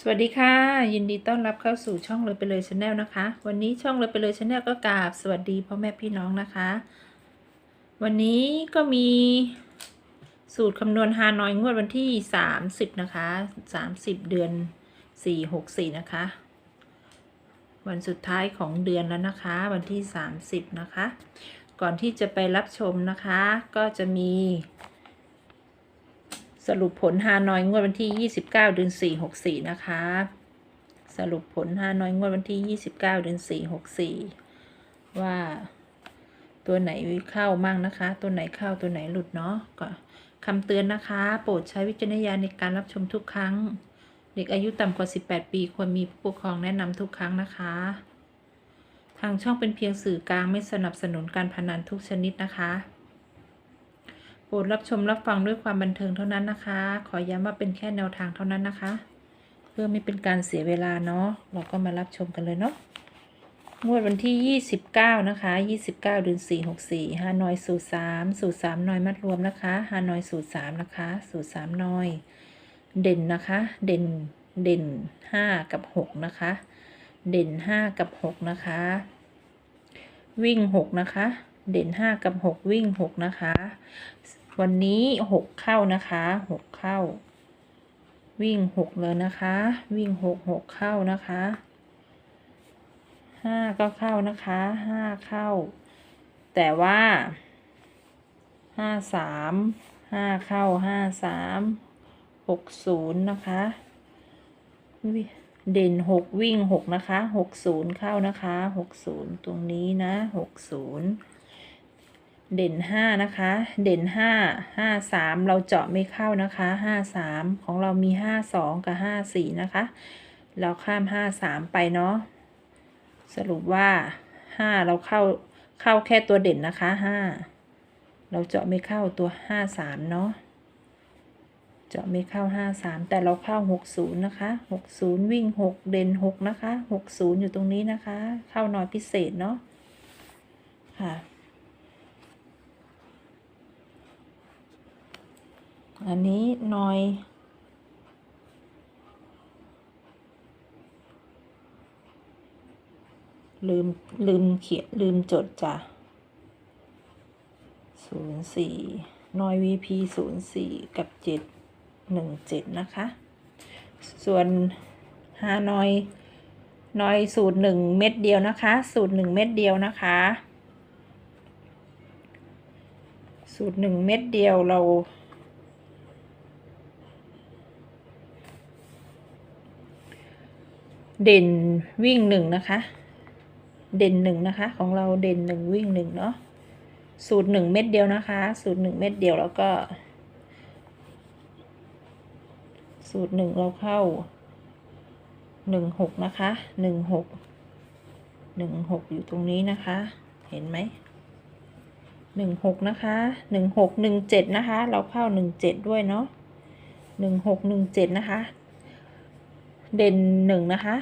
สวัสดีค่ะ ยินดีต้อนรับเข้าสู่ช่องเลยไปเลยชาแนลนะคะ วันนี้ช่องเลยไปเลยชาแนลก็กราบสวัสดีพ่อแม่พี่น้องนะคะ วันนี้ก็มีสูตรคำนวณฮานอยงวดวันที่ 30 นะคะ 30 เดือน 464 นะคะ วันสุดท้ายของเดือนแล้วนะคะ วันที่ 30 นะคะ ก่อนที่จะไปรับชมนะคะ ก็จะมี สรุปผลฮานอยงวดวันที่ 29 เดือน 4 64 นะคะ สรุปผลฮานอยงวดวันที่ 29 เดือน 4 64 ว่าตัวไหนเข้ามั่งนะคะ ตัวไหนเข้าตัวไหนหลุดเนาะก็คำเตือนนะคะ โปรดใช้วิจารณญาณในการรับชมทุกครั้ง เด็กอายุต่ำกว่า 18 ปีควรมีผู้ปกครองแนะนำทุกครั้งนะคะ ทางช่องเป็นเพียงสื่อกลางไม่สนับสนุนการพนันทุกชนิดนะคะ โปรดรับชมรับฟังด้วยความบันเทิงเท่านั้นนะคะ ขอย้ำว่าเป็นแค่แนวทางเท่านั้นนะคะ เพื่อไม่เป็นการเสียเวลาเนาะเราก็มารับชมกันเลยเนาะงวดวันที่ 29 นะคะ 29 เดือน 4 64ฮานอยสูตร3สูตร3นอยมัดรวมนะคะฮานอยสูตร3นะคะ สูตร3นอย เด่นนะคะ เด่นเด่น 5 กับ 6 นะคะ เด่น 5 กับ 6 นะคะ วิ่ง 6 นะคะ เด่น 5 กับ 6 วิ่ง 6 นะคะ วันนี้ 6 เข้านะคะ 6 เข้า วิ่ง 6 เลยนะคะ วิ่ง 6 6 เข้านะคะ 5 ก็เข้านะคะ 5 เข้า แต่ว่า 5 3 5 เข้า 5 3 6 0 นะคะเด่น6วิ่ง6นะคะ60เข้านะคะ60ตรงนี้นะ60 เด่นห้านะคะ เด่นห้าห้าสามเราเจาะไม่เข้านะคะห้าสามของเรามีห้าสองกับห้าสี่นะคะ เราข้ามห้าสามไปเนาะสรุปว่าห้าเราเข้าเข้าแค่ตัวเด่นนะคะห้าเราเจาะไม่เข้าตัวห้าสามเนาะเจาะไม่เข้าห้าสามแต่เราเข้าหกศูนย์นะคะหกศูนย์วิ่งหกเด่นหกนะคะหกศูนย์อยู่ตรงนี้นะคะ เข้านอยพิเศษเนาะค่ะ อันนี้หน่อย ลืม ลืมเขียนลืมจดจ้ะศูนย์สี่นอย VP ศูนย์สี่กับเจ็ดหนึ่งเจ็ดนะคะ ส่วนฮานอยนอยสูตรหนึ่งเม็ดเดียวนะคะ สูตรหนึ่งเม็ดเดียวนะคะ สูตรหนึ่งเม็ดเดียวเรา เด่นวิ่งหนึ่งนะคะ เด่นหนึ่งนะคะ ของเราเด่นหนึ่งวิ่งหนึ่งเนาะสูตรหนึ่งเม็ดเดียวนะคะ สูตรหนึ่งเม็ดเดียวแล้วก็ สูตรหนึ่งเราเข้าหนึ่งหกนะคะหนึ่งหกหนึ่งหกอยู่ตรงนี้นะคะ เห็นไหมหนึ่งหกนะคะหนึ่งหกหนึ่งเจ็ดนะคะ เราเข้าหนึ่งเจ็ดด้วยเนาะหนึ่งหกหนึ่งเจ็ดนะคะ เด่นหนึ่งนะคะ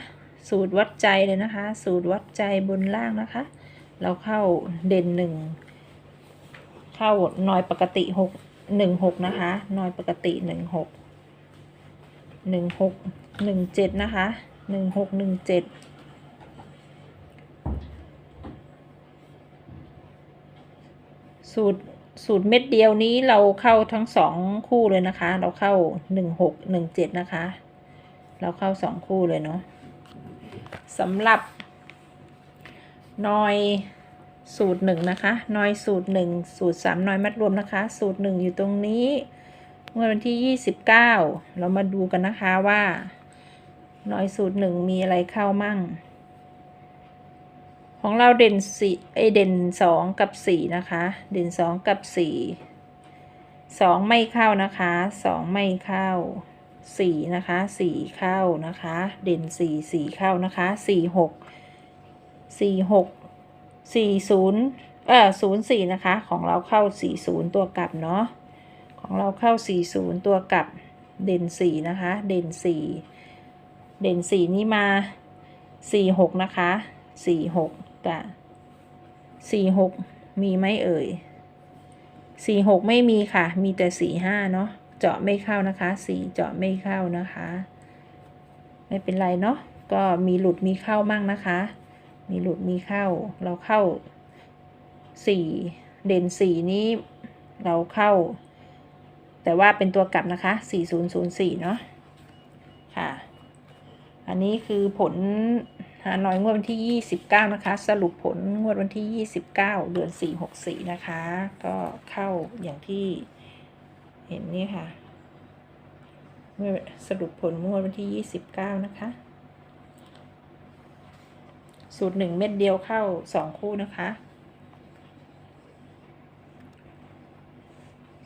สูตรวัดใจเลยนะคะ สูตรวัดใจบนล่างนะคะ เราเข้าเด่นหนึ่งเข้านอยปกติหกหนึ่งหกนะคะนอยปกติหนึ่งหกหนึ่งหกหนึ่งเจ็ดนะคะหนึ่งหกหนึ่งเจ็ดสูตรสูตรเม็ดเดียวนี้เราเข้าทั้งสองคู่เลยนะคะ เราเข้าหนึ่งหกหนึ่งเจ็ดนะคะ เราเข้าสองคู่เลยเนาะสำหรับนอยสูตรหนึ่งนะคะ นอยสูตรหนึ่งสูตรสามนอยมัดรวมนะคะ สูตรหนึ่งอยู่ตรงนี้เมื่อวันที่ยี่สิบเก้าเรามาดูกันนะคะว่า นอยสูตรหนึ่งมีอะไรเข้ามั่ง ของเราเด่นสี่ไอเด่นสองกับสี่นะคะ เด่นสองกับสี่สองไม่เข้านะคะสองไม่เข้า สี่นะคะสี่เข้านะคะ เด่นสี่สี่เข้านะคะสี่หกสี่หกสี่ศูนย์เออศูนย์สี่นะคะ ของเราเข้าสี่ศูนย์ตัวกลับเนาะของเราเข้าสี่ศูนย์ตัวกลับเด่นสี่นะคะ เด่นสี่เด่นสี่นี่มาสี่หกนะคะสี่หกกับสี่หกมีไหมเอ่ยสี่หกไม่มีค่ะ มีแต่สี่ห้าเนาะ เจาะไม่เข้านะคะสีเจาะไม่เข้านะคะ ไม่เป็นไรเนาะก็มีหลุดมีเข้ามั่งนะคะ มีหลุดมีเข้า เราเข้าสี่เด่นสี่นี้เราเข้า แต่ว่าเป็นตัวกลับนะคะสี่ศูนย์ศูนย์สี่เนาะค่ะ อันนี้คือผลหาหน้อยงวดวันที่ 29 นะคะ สรุปผลงวดวันที่ 29 เดือน 4 64 นะคะ ก็เข้าอย่างที่ ห็นนี่ค่ะงวดสรุปผลงวดวันที่ 29 นะคะ สูตรหนึ่งเม็ดเดียวเข้าสองคู่นะคะ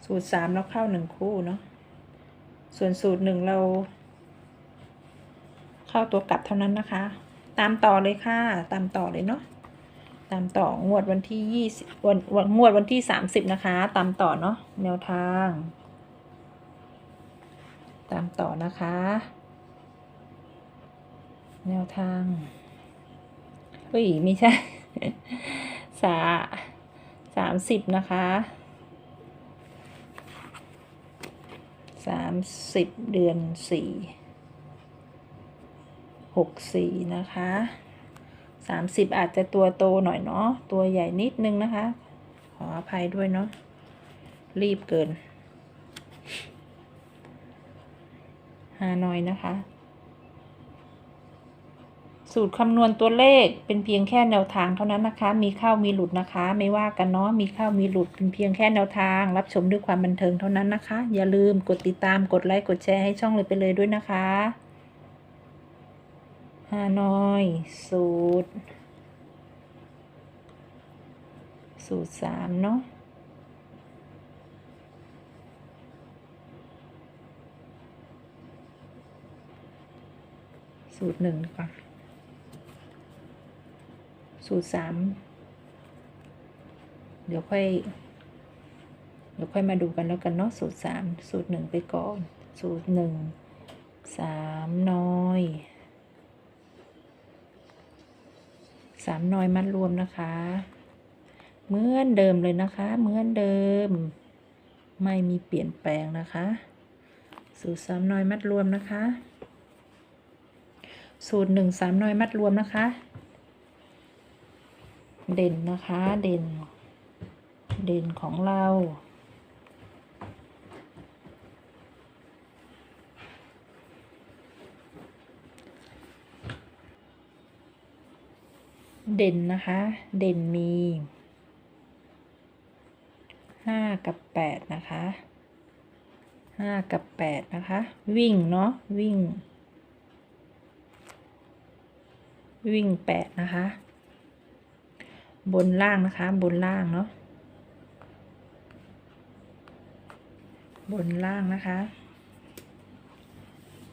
สูตรสามเราเข้าหนึ่งคู่เนาะ ส่วนสูตรหนึ่งเรา เข้าตัวกลับเท่านั้นนะคะ ตามต่อเลยค่ะ ตามต่อเลยเนาะตามต่องวดวันที่ยี่สิบวันวันงวดวันที่สามสิบนะคะ ตามต่อเนาะแนวทาง ตามต่อนะคะ แนวทางเฮ้ยไม่ใช่ สาสามสิบนะคะสามสิบเดือนสี่หกสี่นะคะสามสิบอาจจะตัวโตหน่อยเนาะตัวใหญ่นิดนึงนะคะ ขออภัยด้วยเนาะรีบเกิน หาหน่อยนะคะ สูตรคำนวณตัวเลขเป็นเพียงแค่แนวทางเท่านั้นนะคะ มีเข้ามีหลุดนะคะ ไม่ว่ากันเนาะมีเข้ามีหลุดเป็นเพียงแค่แนวทาง รับชมด้วยความบันเทิงเท่านั้นนะคะ อย่าลืมกดติดตามกดไลค์กดแชร์ให้ช่องเลยไปเลยด้วยนะคะฮานอยสูตร สูตรสามเนาะ สูตรหนึ่งก่อนสูตรสามเดี๋ยวค่อย เดี๋ยวค่อยมาดูกันแล้วกันเนาะสูตรสามสูตรหนึ่งไปก่อน สูตรหนึ่งสามน้อยสามน้อยมัดรวมนะคะ เหมือนเดิมเลยนะคะ เหมือนเดิม ไม่มีเปลี่ยนแปลงนะคะ สูตรสามน้อยมัดรวมนะคะ สูตรหนึ่งสามน้อยมัดรวมนะคะ เด่นนะคะ เด่น เด่นของเราเด่นนะคะ เด่นมีห้ากับแปดนะคะห้ากับแปดนะคะ วิ่งเนาะวิ่ง วิ่งแปดนะคะ บนล่างนะคะ บนล่างเนาะบนล่างนะคะ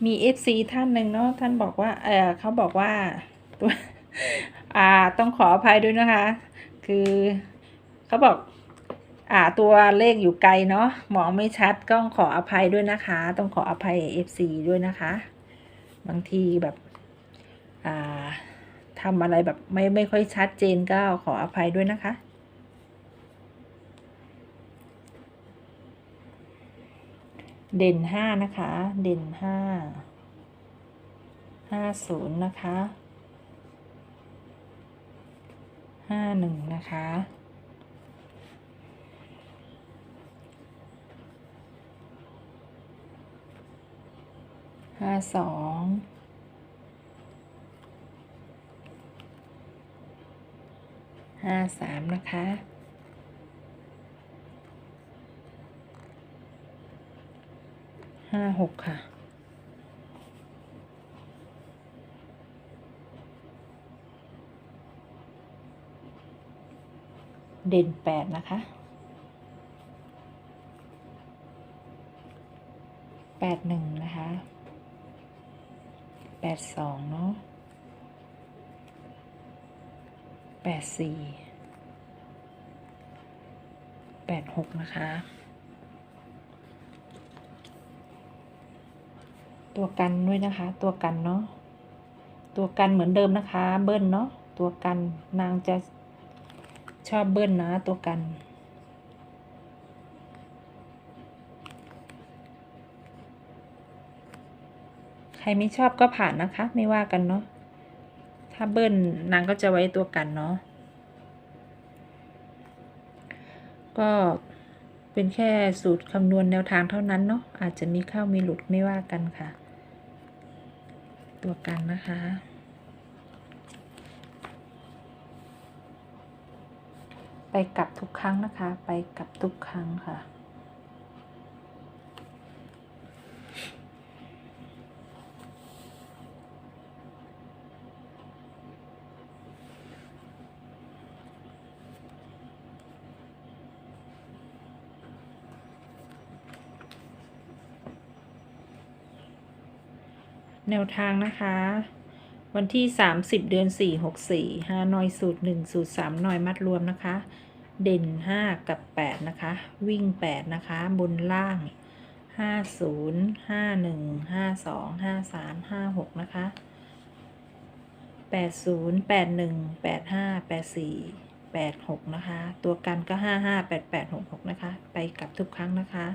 มี FC ท่านหนึ่งเนาะท่านบอกว่า เออเขาบอกว่าตัวอ่าต้องขออภัยด้วยนะคะ คือเขาบอก อ่าตัวเลขอยู่ไกลเนาะมองไม่ชัดก็ขออภัยด้วยนะคะ ต้องขออภัย FC ด้วยนะคะ บางทีแบบ อ่า ทำอะไรแบบไม่ไม่ค่อยชัดเจนก็ขออภัยด้วยนะคะ เด่นห้านะคะ เด่นห้าห้าศูนย์นะคะห้าหนึ่งนะคะห้าสอง ห้าสามนะคะ ห้าหกค่ะ เด่นแปดนะคะแปดหนึ่งนะคะแปดสองเนาะ แปดสี่แปดหกนะคะ ตัวกันด้วยนะคะ ตัวกันเนาะตัวกันเหมือนเดิมนะคะ เบิ้ลเนาะตัวกันนางจะชอบเบิ้ลนะตัวกันใครไม่ชอบก็ผ่านนะคะ ไม่ว่ากันเนาะ ถ้าเบิ้ลนางก็จะไว้ตัวกันเนาะ ก็เป็นแค่สูตรคำนวณแนวทางเท่านั้นเนาะ อาจจะมีเข้ามีหลุดไม่ว่ากันค่ะ ตัวกันนะคะไปกลับทุกครั้งนะคะ ไปกลับทุกครั้งค่ะ แนวทางนะคะ วันที่ 30 เดือน 4 64 5หน่อยสูตร 1 สูตร 3 หน่อยมัดรวมนะคะ เด่น 5 กับ 8 นะคะ วิ่ง 8 นะคะ บนล่าง 50 51 52 53 56 นะคะ 80 81 85 84 86 นะคะ ตัวกันก็ 55 88 66 นะคะ ไปกลับทุกครั้งนะคะ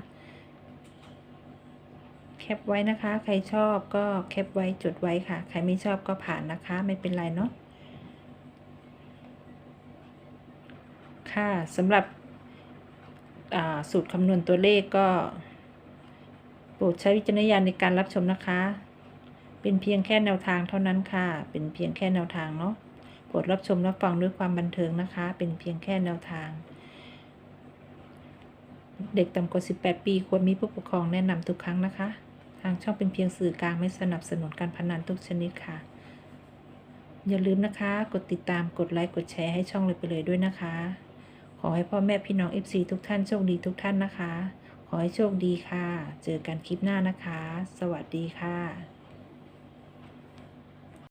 แคปไว้นะคะ ใครชอบก็แคปไว้จดไว้ค่ะ ใครไม่ชอบก็ผ่านนะคะ ไม่เป็นไรเนาะค่ะสำหรับสูตรคำนวณตัวเลขก็โปรดใช้วิจารณญาณในการรับชมนะคะ เป็นเพียงแค่แนวทางเท่านั้นค่ะ เป็นเพียงแค่แนวทางเนาะโปรดรับชมรับฟังด้วยความบันเทิงนะคะ เป็นเพียงแค่แนวทาง เด็กต่ำกว่า 18 ปีควรมีผู้ปกครองแนะนำทุกครั้งนะคะ ทางช่องเป็นเพียงสื่อกลางไม่สนับสนุนการพนันทุกชนิดค่ะ อย่าลืมนะคะ กดติดตามกดไลค์กดแชร์ให้ช่องเลยไปเลยด้วยนะคะ ขอให้พ่อแม่พี่น้อง FC ทุกท่านโชคดีทุกท่านนะคะ ขอให้โชคดีค่ะ เจอกันคลิปหน้านะคะ สวัสดีค่ะ